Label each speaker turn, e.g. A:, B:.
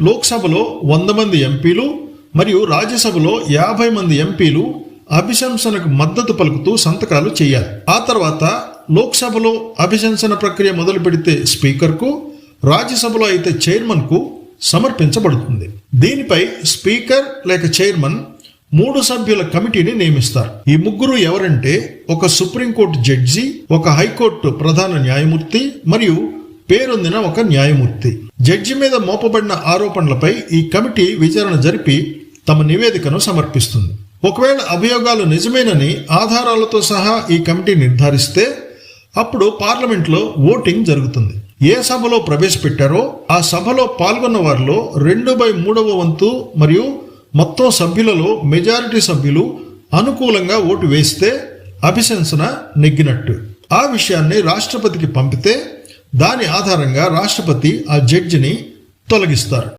A: లోక్సభలో వంద మంది ఎంపీలు మరియు రాజ్యసభలో యాభై మంది ఎంపీలు అభిశంసనకు మద్దతు పలుకుతూ సంతకాలు చేయాలి. ఆ తర్వాత లోక్సభలో అభిశంసన ప్రక్రియ మొదలు పెడితే స్పీకర్కు రాజ్యసభలో అయితే చైర్మన్కు సమర్పించబడుతుంది. దీనిపై స్పీకర్ లేక చైర్మన్ మూడు సభ్యుల కమిటీని నియమిస్తారు. ఈ ముగ్గురు ఎవరంటే ఒక సుప్రీంకోర్టు జడ్జి ఒక హైకోర్టు ప్రధాన న్యాయమూర్తి మరియు పేరొందిన ఒక న్యాయమూర్తి. జడ్జి మీద మోపబడిన ఆరోపణలపై ఈ కమిటీ విచారణ జరిపి తమ నివేదికను సమర్పిస్తుంది. ఒకవేళ అభియోగాలు నిజమేనని ఆధారాలతో సహా ఈ కమిటీ నిర్ధారిస్తే అప్పుడు పార్లమెంట్లో ఓటింగ్ జరుగుతుంది. ఏ సభలో ప్రవేశపెట్టారో ఆ సభలో పాల్గొన్న వారిలో రెండు బై మూడవ వంతు మరియు మొత్తం సభ్యులలో మెజారిటీ సభ్యులు అనుకూలంగా ఓటు వేస్తే అభిశంసన నెగ్గినట్టు. ఆ విషయాన్ని రాష్ట్రపతికి పంపితే దాని ఆధారంగా రాష్ట్రపతి ఆ జడ్జిని తొలగిస్తారు.